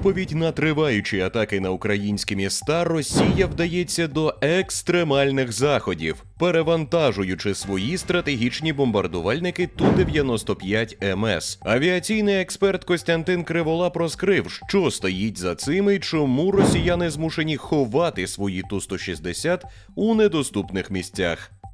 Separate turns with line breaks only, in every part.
відповідь на триваючі атаки на українські міста Росія вдається до екстремальних заходів, перевантажуючи свої стратегічні бомбардувальники Ту-95 МС. Авіаційний експерт Костянтин Криволап розкрив, що стоїть за цим і чому росіяни змушені ховати свої Ту-160 у недоступних місцях.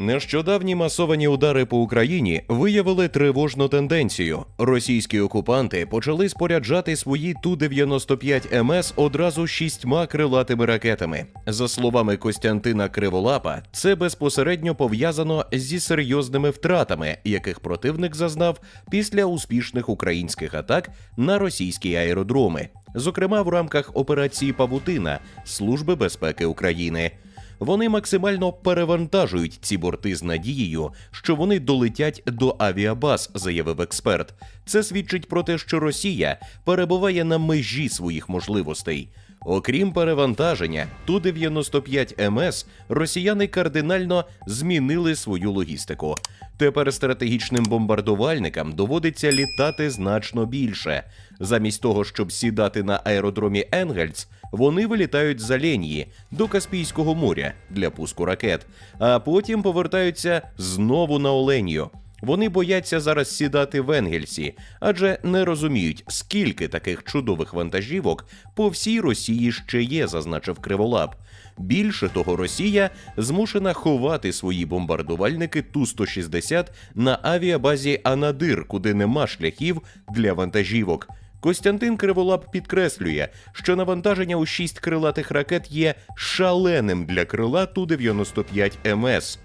Нещодавні масовані удари по Україні виявили тривожну тенденцію. Російські окупанти почали споряджати свої Ту-95 МС одразу шістьма крилатими ракетами. За словами Костянтина Криволапа, це безпосередньо пов'язано зі серйозними втратами, яких противник зазнав після успішних українських атак на російські аеродроми, зокрема в рамках операції Павутина Служби безпеки України. Вони максимально перевантажують ці борти з надією, що вони долетять до авіабаз, заявив експерт. Це свідчить про те, що Росія перебуває на межі своїх можливостей. Окрім перевантаження, Ту-95 МС росіяни кардинально змінили свою логістику. Тепер стратегічним бомбардувальникам доводиться літати значно більше. Замість того, щоб сідати на аеродромі Енгельс, вони вилітають з Оленії до Каспійського моря для пуску ракет, а потім повертаються знову на Оленію. Вони бояться зараз сідати в Енгельсі, адже не розуміють, скільки таких чудових вантажівок по всій Росії ще є, зазначив Криволап. Більше того, Росія змушена ховати свої бомбардувальники Ту-160 на авіабазі Анадир, куди нема шляхів для вантажівок. Костянтин Криволап підкреслює, що навантаження у шість крилатих ракет є шаленим для крила Ту-95 МС.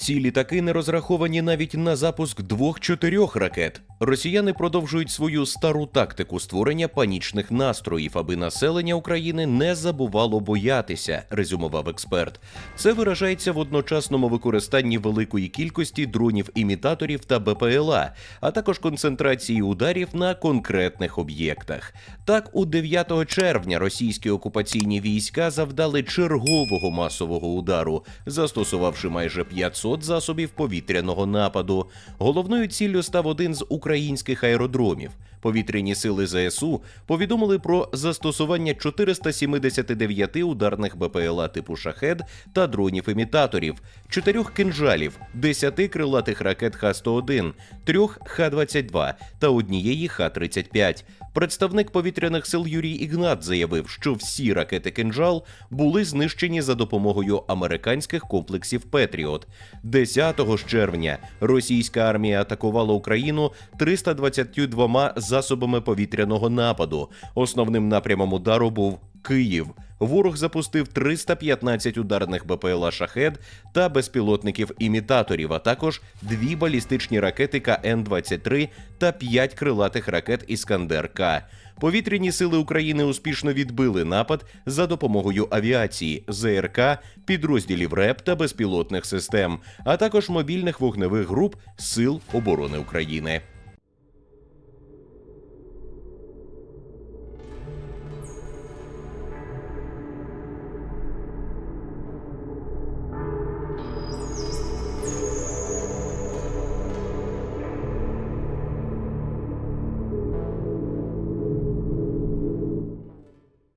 Ці літаки не розраховані навіть на запуск двох-чотирьох ракет. Росіяни продовжують свою стару тактику створення панічних настроїв, аби населення України не забувало боятися, резюмував експерт. Це виражається в одночасному використанні великої кількості дронів-імітаторів та БПЛА, а також концентрації ударів на конкретних об'єктах. Так, у 9 червня російські окупаційні війська завдали чергового масового удару, застосувавши майже 500 засобів повітряного нападу. Головною ціллю став один з українських аеродромів. Повітряні сили ЗСУ повідомили про застосування 479 ударних БПЛА типу шахед та дронів-імітаторів, чотирьох кинжалів, 10 крилатих ракет Х-101, трьох Х-22 та однієї Х-35. Представник повітряних сил Юрій Ігнат заявив, що всі ракети кинжал були знищені за допомогою американських комплексів Петріот. 10 червня російська армія атакувала Україну 322 засобами повітряного нападу. Основним напрямом удару був Київ. Ворог запустив 315 ударних БПЛА шахед та безпілотників-імітаторів, а також дві балістичні ракети КН-23 та п'ять крилатих ракет Іскандер К. Повітряні сили України успішно відбили напад за допомогою авіації, ЗРК, підрозділів РЕП та безпілотних систем, а також мобільних вогневих груп Сил оборони України.